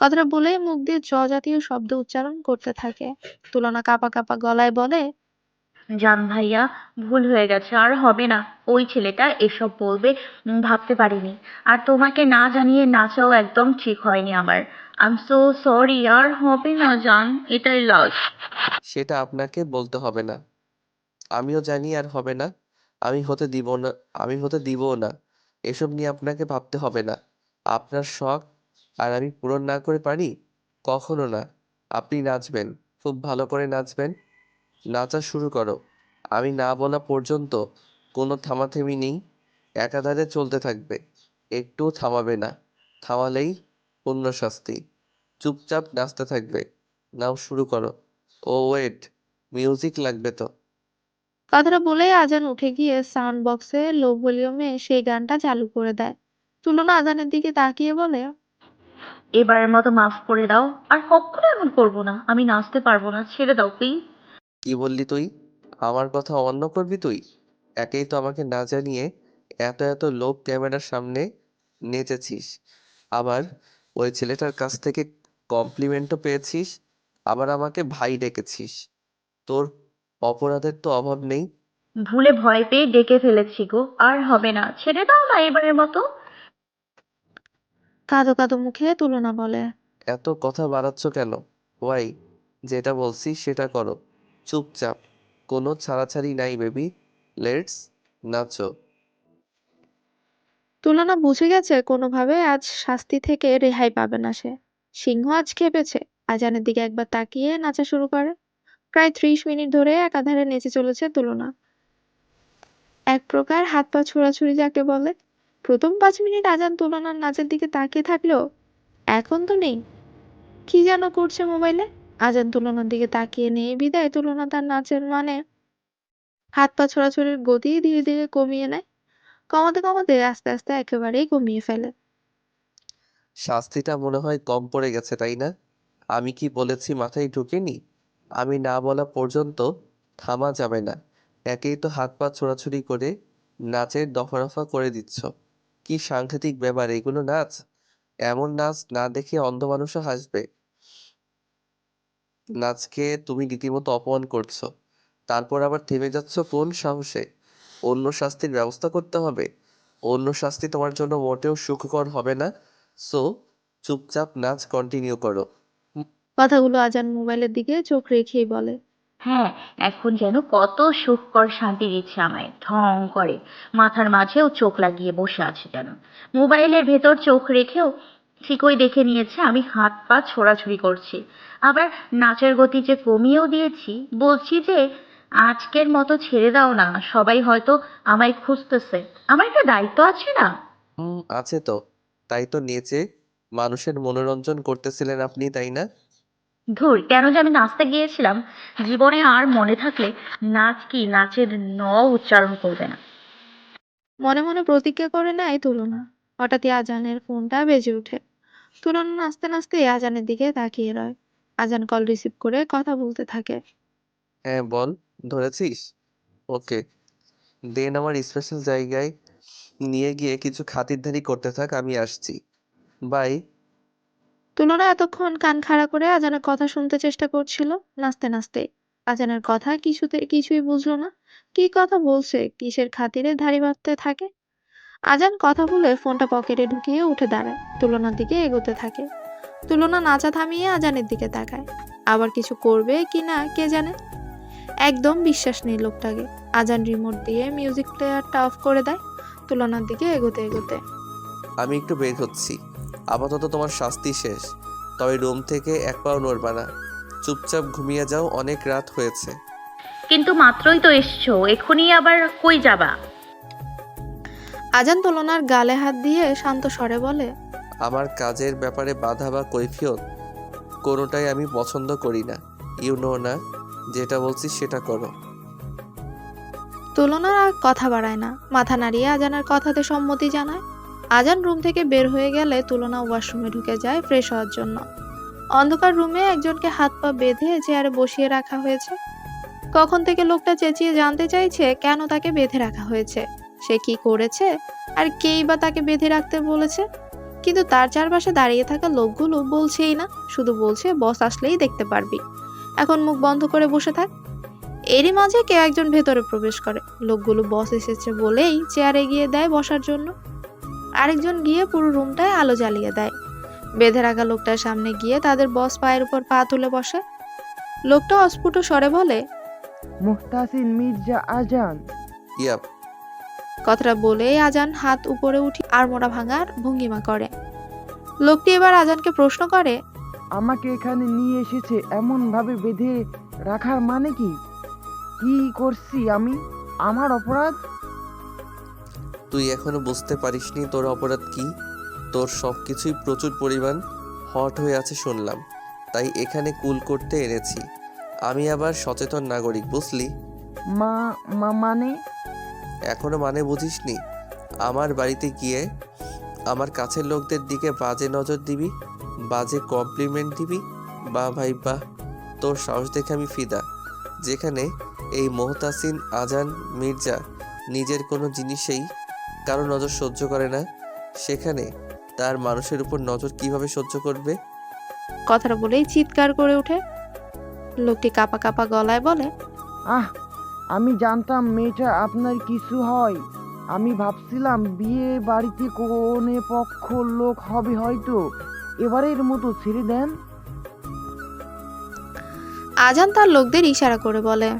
কথাটা বলেই মুখ দিয়ে জ জাতীয় শব্দ উচ্চারণ করতে থাকে। তুলনা কাঁপা কাঁপা গলায় বলে জান ভাইয়া ভুল হয়ে গেছে আর হবে না। ওই ছেলেটা এসব বলবে উম, ভাবতে পারিনি। আর তোমাকে না জানিয়ে নাচাও একদম ঠিক হয়নি আমার। আই এম সো সরি আর হবে না জান এটাই লাস্ট সেটা আপনাকে বলতে হবে না। আমিও জানি আর হবে না। আমি হতে দিব না আমি হতে দিবও না। এসব নিয়ে আপনাকে ভাবতে হবে না। আপনার শখ আর আমি পূরণ না করে পারি, কখনো না। আপনি নাচবেন, খুব ভালো করে নাচবেন। নাচা শুরু করো। আমি না বলা পর্যন্ত কোনো থামাথামি নেই, একাধারে চলতে থাকবে। একটুও থামাবে না, থামালেই পূর্ণ শাস্তি চুপচাপ নাচতে থাকবে। নাও শুরু করো। ও ওয়েট, মিউজিক লাগবে তো। কথাটা বলেই আজান উঠে গিয়ে সাউন্ড বক্সে লো ভলিউমে সেই গানটা চালু করে দেয়। তুলনা আজানের দিকে তাকিয়ে বলে এবারের মতো মাফ করে দাও আর কখনো এমন করব না। আমি নাচতে পারব না ছেড়ে দাও প্লিজ কি বললি তুই? আমার কথা অন্য করবি তুই? একেই তো আমাকে না জানিয়ে এত এত লোক ক্যামেরার সামনে নেচেছিস। আবার ওই ছেলেটার কাছ থেকে কমপ্লিমেন্টও পেয়েছিস আবার আমাকে ভাই ডেকেছিস। তোর অপরাধের তো অভাব নেই। ভুলে ভয় পেয়ে ডেকে ফেলেছি গো আর হবে না। ছেড়ে দাও না এবারের মতো। কাঁদো কাঁদো মুখে তুলনা বলে। এত কথা বাড়াচ্ছ কেন? ওয়াই যেটা বলছি সেটা করো। চুপচাপ কোনো ছাড়াছাড়ি নাই বেবি। লেটস নাচো। তুলনা বুঝে গেছে কোনোভাবে আজ শাস্তি থেকে রেহাই পাবে না সে। সিংহ আজ খেপেছে আজানের দিকে একবার তাকিয়ে নাচা শুরু করে। প্রায় ত্রিশ মিনিট ধরে একাধারে নেচে চলেছে তুলনা। এক প্রকার হাত পা ছোড়াছুড়ি যাকে বলে প্রথম পাঁচ মিনিট আজান তুলনার নাচের দিকে তাকিয়ে থাকলেও এখন তো নেই। কি যেন করছে মোবাইলে? আজান তুলনার দিকে তাকিয়ে নেই, বিদায় তুলনা তার নাচের মানে। হাত পা ছোড়াছুড়ির গতি ধীরে ধীরে কমিয়ে নেয়। কমাতে কমাতে আস্তে আস্তে একেবারেই কমিয়ে ফেলে। শাস্তিটা মনে হয় কম পড়ে গেছে, তাই না? আমি কি বলেছি মাথায় ঢুকেনি? আমি না বলা পর্যন্ত থামা যাবে না। একেই তো হাত পা ছোড়াছুড়ি করে নাচের দফা রফা করে দিচ্ছ। কি সাংঘাতিক ব্যাপার এগুলো নাচ? এমন নাচ না দেখে অন্ধ মানুষও হাসবে। নাচকে তুমি রীতিমতো অপমান করছ। তারপর আবার থেমে যাচ্ছ কোন সাহসে? অন্য শাস্তির ব্যবস্থা করতে হবে। অন্য শাস্তি তোমার জন্য মোটেও সুখকর হবে না। সো, চুপচাপ নাচ কন্টিনিউ করো। কথাগুলো আজান মোবাইলের দিকে চোখ রেখেই বলে। হ্যাঁ এখন যেন কত সুখকর শান্তি দিচ্ছে আমায়। ঢং করে। মাথার মাঝেও চোখ লাগিয়ে বসে আছে যেন। মোবাইলের ভেতর চোখ রেখেও ঠিকই দেখে নিয়েছে আমি হাত পা ছোড়াছুড়ি করছি। আবার নাচের গতি যে কমিয়েও দিয়েছি, বলছি যে আজকের মতো ছেড়ে দাও না, সবাই হয়তো আমায় খুঁজতেছে। আমার একটা দায়িত্ব আছে না? হুম, আছে তো। তাই তো নেচে মানুষের মনোরঞ্জন করতেছিলেন আপনি, তাই না? ধুর কেন যে আমি নাচতে গিয়েছিলাম জীবনে আর মনে থাকলে নাচ কি নাচের ন উচ্চারণ করবে না। মনে মনে প্রতিজ্ঞা করে নেয় তুলনা। হঠাৎই আজানের ফোনটা বেজে ওঠে। তুলনা নাচতে নাচতে আজানের দিকে তাকিয়ে রয়। আজান কল রিসিভ করে কথা বলতে থাকে। হ্যাঁ বল ধরেছিস? ওকে। দেন আমার স্পেশাল জায়গায় নিয়ে গিয়ে কিছু খাতিরদারি করতে থাক আমি আসছি। বাই। তুলনা এতক্ষণ কান খাড়া করে আজানের কথা শুনতে চেষ্টা করছিল। নাচতে নাচতে আজানের কথা কিছুতে, কিছুই বুঝলো না। কি কথা বলছে? কিসের খাতিরে ধাড়ি বাঁধতে থাকে? আজান কথা বলে ফোনটা পকেটে ঢুকিয়ে উঠে দাঁড়ায়। তুলনার দিকে এগোতে থাকে। তুলনা নাচা থামিয়ে আজানের দিকে তাকায়। আবার কিছু করবে কি না, কে জানে? একদম বিশ্বাস নেই লোকটাকে। আজান রিমোট দিয়ে মিউজিক প্লেয়ারটা অফ করে দেয়। তুলনার দিকে এগোতে এগোতে আমি একটু বের হচ্ছি। আপাতত তোমার শাস্তি শেষ। তবে রুম থেকে এক পাও নড়বা না। চুপচাপ ঘুমিয়ে যাও অনেক রাত হয়েছে। কিন্তু মাত্রই তো এসছো এক্ষুনি আবার কই যাবা? আজান তুলনার গালে হাত দিয়ে শান্ত স্বরে বলে আমার কাজের ব্যাপারে বাধা বা কৈফিয়ত কোনোটাই আমি পছন্দ করি না। ইউ নো না যেটা বলছি সেটা করো। তুলনার আর কথা বাড়ায় না। মাথা নাড়িয়ে আজানের কথাতে সম্মতি জানায়। আজান রুম থেকে বের হয়ে গেলে তুলনা ওয়াশরুমে ঢুকে যায় ফ্রেশ হওয়ার জন্য। অন্ধকার রুমে একজনকে হাত পা বেঁধে চেয়ারে বসিয়ে রাখা হয়েছে। কখন থেকে লোকটা চেঁচিয়ে জানতে চাইছে কেন তাকে বেঁধে রাখা হয়েছে। সে কি করেছে? আর কেই বা তাকে বেঁধে রাখতে বলেছে? কিন্তু তার চারপাশে দাঁড়িয়ে থাকা লোকগুলো বলছেই না, শুধু বলছে, বস, আসলেই দেখতে পারবি। এখন মুখ বন্ধ করে বসে থাক। এরই মাঝে কেউ একজন ভেতরে প্রবেশ করে। লোকগুলো বস এসেছে বলেই চেয়ার এগিয়ে দেয় বসার জন্য। আরেকজন গিয়ে পুরো রুমটায় আলো জ্বালিয়ে দেয়। বেঁধে রাখা লোকটার সামনে গিয়ে তাদের বস পায়ের উপর পা তুলে বসে। লোকটা অস্ফুট স্বরে বলে মুহতাসিন মির্জা আজান। ইয়াপ। কথাটা বলেই আজান হাত উপরে উঠি আড়মোড়া ভাঙার ভঙ্গিমা করে। লোকটি এবার আজানকে প্রশ্ন করে আমাকে এখানে নিয়ে এসেছে এমন ভাবে বেঁধে রাখার মানে কি? কি করছি আমি? আমার অপরাধ? তুই এখনও বুঝতে পারিসনি তোর অপরাধ কি? তোর সব কিছুই প্রচুর পরিমাণ হট হয়ে আছে শুনলাম। তাই এখানে কুল করতে এনেছি। আমি আবার সচেতন নাগরিক বুঝলি? মা মা মানে? এখনও মানে বুঝিসনি? আমার বাড়িতে গিয়ে আমার কাছের লোকদের দিকে বাজে নজর দিবি বাজে কমপ্লিমেন্ট দিবি? বা ভাই বাহ তোর সাহস দেখে আমি ফিদা। যেখানে এই মোহতাসিন আজান মির্জা নিজের কোনো জিনিসেই কারও নজর সহ্য করে না সেখানে তার মানুষের উপর নজর কীভাবে সহ্য করবে? কথাটা বলেই চিৎকার করে ওঠে। লোকটি কাপা কাপা গলায় বলে আহ আমি জানতাম মেয়েটা আপনার কিছু হয়। আমি ভাবছিলাম বিয়ে বাড়িতে কোনে পক্ষ লোক হবে হয়তো। এবারের মতো ছেড়ে দেন। আজান তার লোকদের ইশারা করে বলে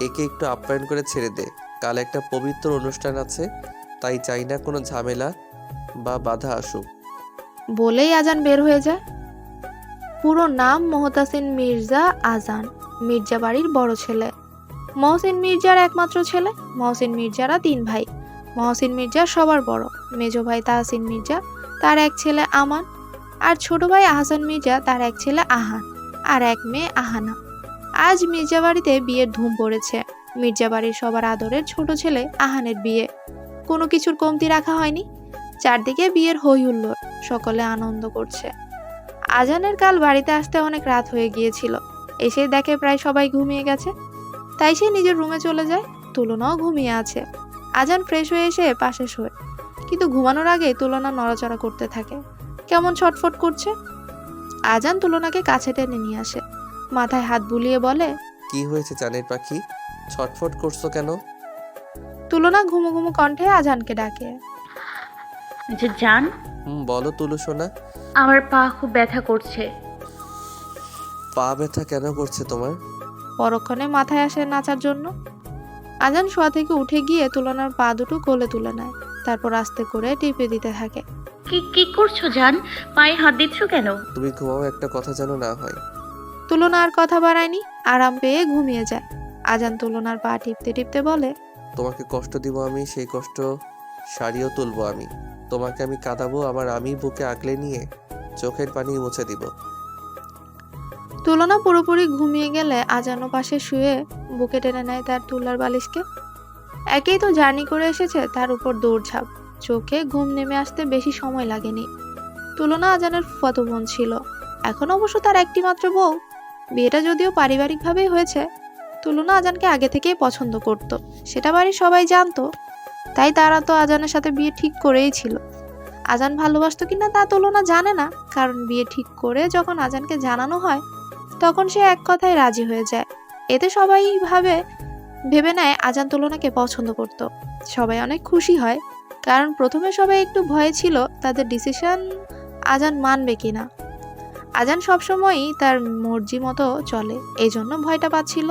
একে একটু আপ্যায়ন করে ছেড়ে দে। কাল একটা পবিত্র অনুষ্ঠান আছে তাই চাই না কোনো ঝামেলা বা বাধা আসুক। বলেই আজান বের হয়ে যায়। পুরো নাম মোহতাসিন মির্জা আজান, মির্জা বাড়ির বড় ছেলে। মহসিন মির্জার একমাত্র ছেলে, মহসিন মির্জারা তিন ভাই। মহসিন মির্জা সবার বড়, মেজ ভাই তাহসিন মির্জা, তার এক ছেলে আমান, আর ছোট ভাই আহসান মির্জা, তার এক ছেলে আহান, আর এক মেয়ে আহানা। আজ মির্জা বাড়িতে বিয়ের ধুম পড়েছে। মির্জা বাড়ির সবার আদরের ছোট ছেলে আহানের বিয়ে। কোনো কিছুর কমতি রাখা হয়নি। চারদিকে বিয়ের হই হুল্লোড় সকলে আনন্দ করছে। আজানের কাল বাড়িতে আসতে অনেক রাত হয়ে গিয়েছিল, এসে দেখে প্রায় সবাই ঘুমিয়ে গেছে। তাই সে নিজের রুমে চলে যায়, তুলনাও ঘুমিয়ে আছে। আজান ফ্রেশ হয়ে এসে পাশে শোয়, কিন্তু ঘুমানোর আগে তুলনা নড়াচড়া করতে থাকে। কেমন ছটফট করছে? আজান তুলনাকে কাছে টেনে নিয়ে আসে, মাথায় হাত বুলিয়ে বলে, কি হয়েছে চানের পাখি? ছটফট করছ কেন? তুলনা ঘুমো ঘুমো কণ্ঠে আজানকে ডাকে। যে জান? হুম বলো তুলু সোনা আমার পা খুব ব্যথা করছে। পা ব্যথা কেন করছে তোমার? পরক্ষণে মাথায় আসে নাচার জন্য। আজান শোয়া থেকে উঠে গিয়ে তুলনার পা দুটো কোলে তুলে নেয়। তারপর আস্তে করে টিপে দিতে থাকে। কি কি করছ জান? পায়ে হাত দিচ্ছ কেন? তুমি ঘুমাও একটা কথা যেন না হয়। তুলনা আর কথা বাড়ায়নি আরাম পেয়ে ঘুমিয়ে যায়। আজান তুলনার পা টিপতে টিপতে বলে তোমাকে কষ্ট দিব আমি, সেই কষ্ট সারিয়েও তুলবো আমি। তোমাকে আমি কাঁদাবো, আবার আমি বুকে আগলে নিয়ে চোখের পানি মুছে দিব। তুলনা পুরোপুরি ঘুমিয়ে গেলে আজানও পাশে শুয়ে বুকে টেনে নেয় তার তুলার বালিশকে। একেই তো জার্নি করে এসেছে, তার উপর দৌড়ঝাঁপ। চোখে ঘুম নেমে আসতে বেশি সময় লাগেনি। তুলনা আজানের ফুফাতো বোন ছিল। এখন অবশ্য তার একটি মাত্র বউ। বিয়েটা যদিও পারিবারিকভাবেই হয়েছে তুলনা আজানকে আগে থেকেই পছন্দ করত। সেটা বাড়ির সবাই জানতো। তাই তারা তো আজানের সাথে বিয়ে ঠিক করেই ছিল। আজান ভালোবাসতো কিনা তা তুলনা জানে না। কারণ বিয়ে ঠিক করে যখন আজানকে জানানো হয়, তখন সে এক কথায় রাজি হয়ে যায়। এতে সবাই ভাবে, ভেবে নেয় আজান তুলনাকে পছন্দ করত। সবাই অনেক খুশি হয়। কারণ প্রথমে সবাই একটু ভয়ে ছিল তাদের ডিসিশন আজান মানবে কিনা। আজান সবসময়ই তার মর্জি মতো চলে। এই জন্য ভয়টা পাচ্ছিল।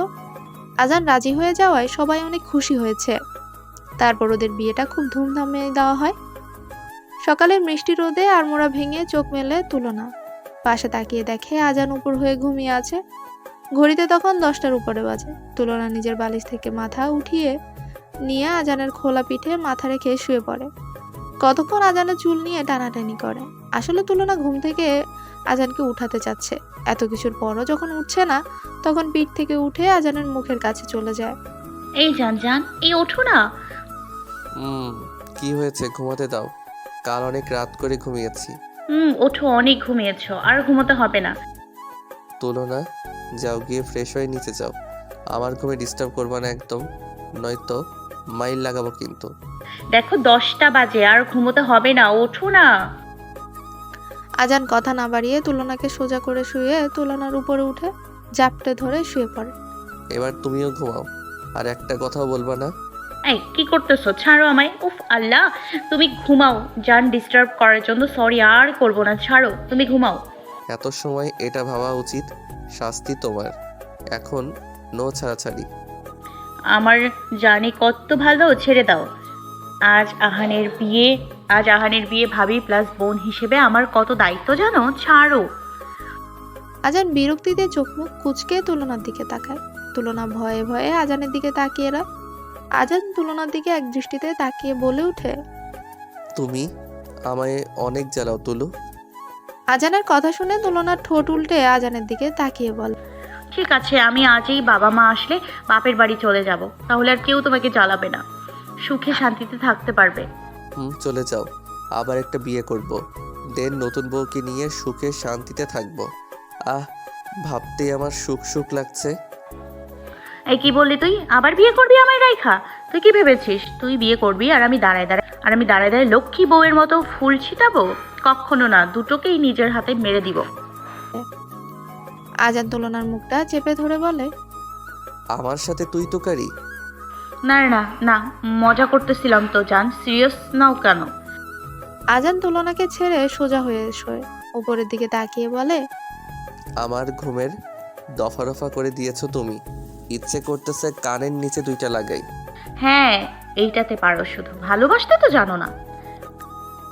আজান রাজি হয়ে যাওয়ায় সবাই অনেক খুশি হয়েছে। তারপর ওদের বিয়েটা খুব ধুমধামে দেওয়া হয়। সকালের মিষ্টি রোদে আড়মোড়া ভেঙে চোখ মেলে তুলনা। পাশে তাকিয়ে দেখে আজান উপর হয়ে ঘুমিয়ে আছে। ঘড়িতে তখন দশটার উপরে বাজে। তুলনা নিজের বালিশ থেকে মাথা উঠিয়ে নিয়ে আজানের খোলা পিঠে মাথা রেখে শুয়ে পড়ে। কতক্ষণ আজানের চুল নিয়ে টানাটানি করে? আসলে তুলনা ঘুম থেকে আজানকে উঠাতে চাচ্ছে এত কিছুর পরও যখন উঠছে না তখন পিঠ থেকে উঠে আজানের মুখের কাছে চলে যায়। এই জান জান এই ওঠো না। হুম কি হয়েছে? ঘুমাতে দাও। কাল অনেক রাত করে ঘুমিয়েছি। হুম ওঠো অনেক ঘুমিয়েছো আর ঘুমোতে হবে না। তুলনা যাও গিয়ে ফ্রেশ হয়ে নিচে যাও। আমার ঘুমে ডিস্টার্ব করবা না একদম। নয়তো মাইল লাগাবো কিন্তু। দেখো দশটা বাজে আর ঘুমোতে হবে না ওঠো না। আজান কথা না বাড়িয়ে তুলনাকে সোজা করে শুয়ে তুলনার উপরে উঠে জাপটে ধরে শুয়ে পড়ে। এবার তুমিও ঘুমাও আর একটা কথাও বলবা না। এই কি করতেছো? ছাড়ো আমায়। উফ আল্লাহ! তুমি ঘুমাও। জান ডিস্টার্ব করার জন্য সরি আর করব না। ছাড়ো তুমি ঘুমাও। এত সময় এটা ভাবা উচিত শাস্তি তোমার। এখন নো ছাড়াছাড়ি। আমার জানি কত ভালো ছেড়ে দাও। আজ আহানের বিয়ে আজ আহানের বিয়ে ভাবি প্লাস বোন হিসেবে আমার কত দায়িত্ব জানো? ছাড়ো। আজান বিরক্তিতে চোখ মুখ কুচকে তুলনার দিকে তাকায়। তুলনা ভয়ে ভয়ে আজানের দিকে তাকিয়ে রয় আজান তুলনার দিকে এক দৃষ্টিতে তাকিয়ে বলে ওঠে তুমি আমায় অনেক জ্বালাও তুলু। আজানের কথা শুনে তুলনার ঠোঁট উল্টে আজানের দিকে তাকিয়ে বল ঠিক আছে আমি আজই বাবা মা আসলে বাপের বাড়ি চলে যাব। তাহলে আর কেউ তোমাকে জ্বালাবে না। সুখে শান্তিতে থাকতে পারবে। হুম চলে যাও। আবার একটা বিয়ে করব। দেন নতুন বউকে নিয়ে সুখে শান্তিতে থাকব। আহ ভাবতেই আমার সুখ সুখ লাগছে। এই কি বললি তুই? আবার বিয়ে করবি আমায় রাইখা? তুই কি ভেবেছিস? তুই বিয়ে করবি আর আমি দাঁড়ায় দাঁড়ায় আর আমি দাঁড়ায় দাঁড়ায় লক্ষ্মী বউয়ের মতো ফুল ছিটাবো? কখনো না দুটোকেই নিজের হাতে মেরে দিব। আজান তুলনার মুখটা চেপে ধরে বলে আমার সাথে তুই তো তোকারি না না না মজা করতেছিলাম তো জান সিরিয়াস নাও কেন? আজান তুলনাকে ছেড়ে সোজা হয়ে শোয় উপরের দিকে তাকিয়ে বলে আমার ঘুমের দফা রফা করে দিয়েছ তুমি। ইচ্ছে করতেছে কানের নিচে দুইটা লাগাই। হ্যাঁ এইটাতে পারো শুধু ভালোবাসতে তো জানো না।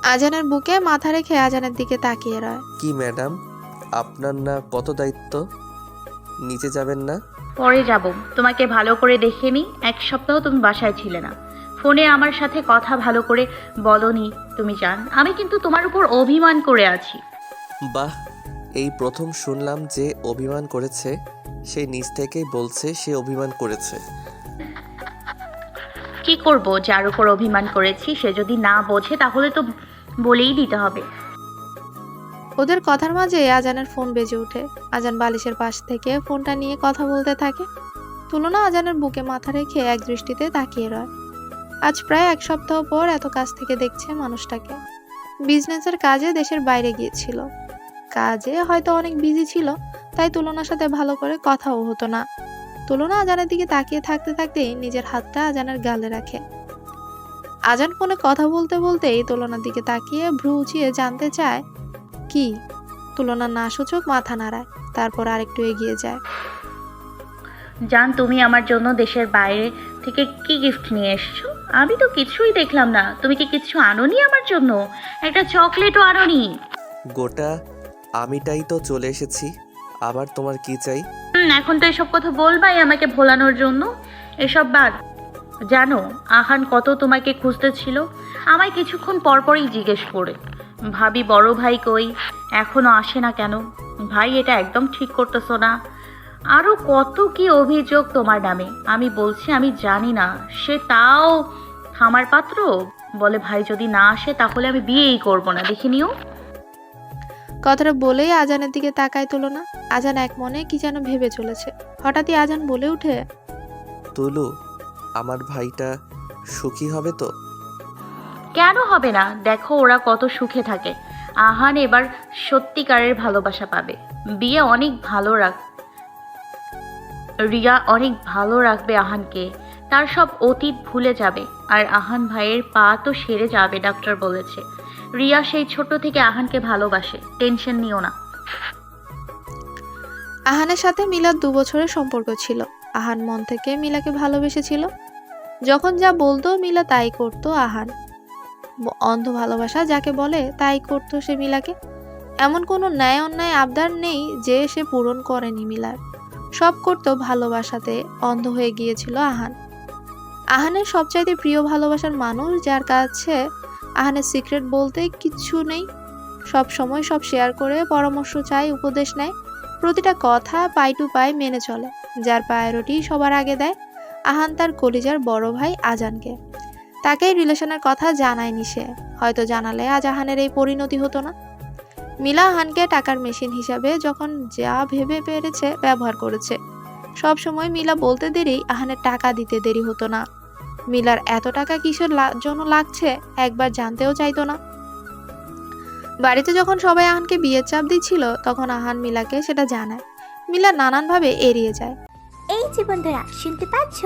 আজানের বুকে মাথা রেখে আজানের দিকে তাকিয়ে রয়। কি ম্যাডাম? আপনার না কত দায়িত্ব? নিচে যাবেন না? পরে যাব। তোমাকে ভালো করে দেখে নি এক সপ্তাহ তুমি বাসায় ছিলে না। ফোনে আমার সাথে কথা ভালো করে বলনি তুমি জান। আমি কিন্তু তোমার উপর অভিমান করে আছি। বাহ এই প্রথম শুনলাম যে অভিমান করেছে সে নিজ থেকেই বলছে সে অভিমান করেছে। কি করব যার উপর অভিমান করেছি সে যদি না বোঝে তাহলে তো বলেই দিতে হবে। ওদের কথার মাঝে আজানের ফোন বেজে ওঠে। আজান বালিশের পাশ থেকে ফোনটা নিয়ে কথা বলতে থাকে। তুলনা আজানের বুকে মাথা রেখে এক দৃষ্টিতে তাকিয়ে রয়। আজ প্রায় এক সপ্তাহ পর এত কাছ থেকে দেখছে মানুষটাকে। বিজনেসের কাজে দেশের বাইরে গিয়েছিল। কাজে হয়তো অনেক বিজি ছিল, তাই তুলনার সাথে ভালো করে কথাও হতো না। তুলনা আজানের দিকে তাকিয়ে থাকতে থাকতেই নিজের হাতটা আজানের গালে রাখে। আজান ফোনে কথা বলতে বলতেই তুলনার দিকে তাকিয়ে ভ্রু উঁচিয়ে জানতে চায় কি? তুলনা না সূচক মাথা নাড়ায় তারপর আরেকটু এগিয়ে যায়। জান তুমি আমার জন্য দেশের বাইরে থেকে কি গিফট নিয়ে এসছো? আমি তো কিছুই দেখলাম না। তুমি কি কিছু আনোনি আমার জন্য? একটা চকলেটও আনোনি। গোটা আমিটাই তো চলে এসেছি। আবার তোমার কি চাই? হুম, এখন তো এসব কথা বলবাই আমাকে ভোলানোর জন্য। এসব বাদ। জানো আহান কত তোমাকে খুঁজতেছিল। আমায় কিছুক্ষণ পরপরই জিজ্ঞেস করে। ভাবি বড় ভাই কই? এখনও আসে না কেন? ভাই এটা একদম ঠিক করতেছো না। আরও কত কি অভিযোগ তোমার নামে? আমি বলছি আমি জানি না। সে তাও থামার পাত্র? বলে ভাই যদি না আসে তাহলে আমি বিয়েই করব না। দেখে নিও। কথাটা বলেই আজানের দিকে তাকায় তোলো তুলনা আজান এক মনে কি যেন ভেবে চলেছে। হঠাৎই আজান বলে ওঠে তুলু আমার ভাইটা সুখী হবে তো? কেন হবে না? দেখো ওরা কত সুখে থাকে। আহান এবার সত্যিকারের ভালোবাসা পাবে। বিয়ে অনেক ভালো রাখ রিয়া অনেক ভালো রাখবে আহানকে। তার সব অতীত ভুলে যাবে। আর আহান ভাইয়ের পা তো সেরে যাবে, ডাক্তার বলেছে। রিয়া সেই ছোট থেকে আহানকে ভালোবাসে। টেনশন নিও না। আহানের সাথে মিলার দু বছরের সম্পর্ক ছিল। আহান মন থেকে মিলাকে ভালোবেসেছিল। যখন যা বলতো মিলা তাই করতো আহান। অন্ধ ভালোবাসা যাকে বলে, তাই করতো সে মিলাকে। এমন কোনো ন্যায় অন্যায় আবদার নেই যে সে পূরণ করেনি মিলার। সব করতো ভালোবাসাতে অন্ধ হয়ে গিয়েছিল আহান। আহানের সবচাইতে প্রিয় ভালোবাসার মানুষ যার কাছে আহানের সিক্রেট বলতে কিচ্ছু নেই। সব সময় সব শেয়ার করে, পরামর্শ চায়, উপদেশ নেয়। প্রতিটা কথা পাই টু পাই মেনে চলে। যার প্রায়োরিটি সবার আগে দেয়। আহান তার কলিজার বড় ভাই আজানকে। তাকেই রিলেশনের কথা জানায়নি সে। হয়তো জানালে আজ আহানের এই পরিণতি হতো না। মিলা আহানকে টাকার মেশিন হিসাবে যখন যা ভেবে পেরেছে ব্যবহার করেছে। সব সময় মিলা বলতে দেরি আহানের টাকা দিতে দেরি হতো না। মিলার এত টাকা কিসের জন্য লাগছে একবার জানতেও চাইতো না। বাড়িতে যখন সবাই আহানকে বিয়ের চাপ দিচ্ছিল, তখন আহান মিলাকে সেটা জানায়। মিলা নানানভাবে এড়িয়ে যায়। এই যে বন্ধুরা, শুনতে পাচ্ছ?